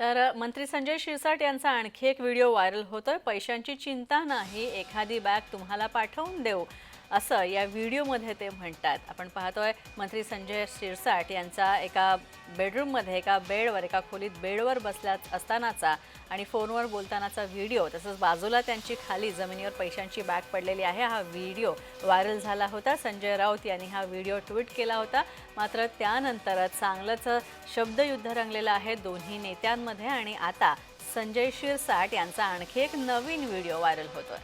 तर मंत्री संजय शिरसाट यांचा आणखी एक व्हिडिओ व्हायरल होतोय. पैशांची चिंता नाही. एखादी बॅग तुम्हाला पाठवून देऊ. असं या व्हिडिओमध्ये ते म्हणतात. आपण पाहतोय मंत्री संजय शिरसाट यांचा एका बेडरूममध्ये एका बेडवर एका खोलीत बेडवर बसल्या असतानाचा आणि फोनवर बोलतानाचा व्हिडिओ तसंच बाजूला त्यांची खाली जमिनीवर पैशांची बॅग पडलेली आहे. हा व्हिडिओ व्हायरल झाला होता. संजय राऊत यांनी हा व्हिडिओ ट्विट केला होता. मात्र त्यानंतरच चांगलंच शब्दयुद्ध रंगलेलं आहे दोन्ही नेत्यांमध्ये आणि आता संजय शिरसाट यांचा आणखी एक नवीन व्हिडिओ व्हायरल होतोय.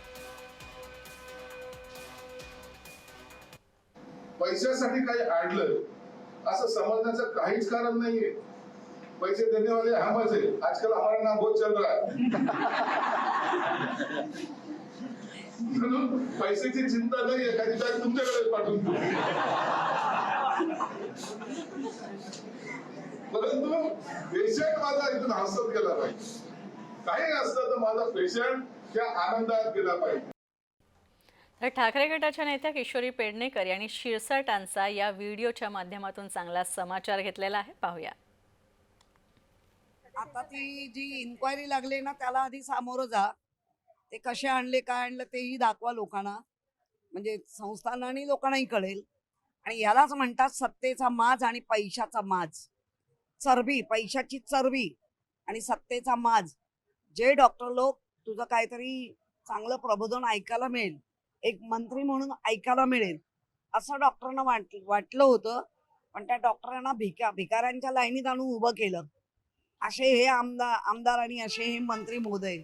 पैशासाठी काही अडलं असं समजण्याचं काहीच कारण नाहीये. पैसे देने वाले हमच है आजकल हमारा नाम बहुत चल रहा है म्हणून पैशाची चिंता नाही एखादी बॅग तुमच्याकडे पाठवून परंतु पेशंट माझा इथून हसत गेला पाहिजे. काही असलं तर माझा पेशंट त्या आनंदात गेला पाहिजे. तर ठाकरे गटाच्या नेत्या किशोरी पेडणेकर यांनी शिरसाटांचा या व्हिडिओच्या माध्यमातून चांगला समाचार घेतलेला आहे. पाहूया. आता ती जी इन्क्वायरी लागली ना त्याला आधी सामोरं जा. ते कसे आणले काय आणलं तेही दाखवा लोकांना. म्हणजे संस्थांना आणि लोकांनाही कळेल. आणि यालाच म्हणतात सत्तेचा माज आणि पैशाचा माज. चरबी पैशाची चरबी आणि सत्तेचा माज. जे डॉक्टर लोक तुझं काहीतरी चांगलं प्रबोधन ऐकायला मिळेल एक मंत्री म्हणून ऐकायला मिळेल असं डॉक्टरांना वाट वाटलं होतं. पण त्या डॉक्टरांना भिका भिकाऱ्यांच्या लाईनीत आणून उभं केलं. असे हे आमदार आमदार आणि असे हे मंत्री महोदय.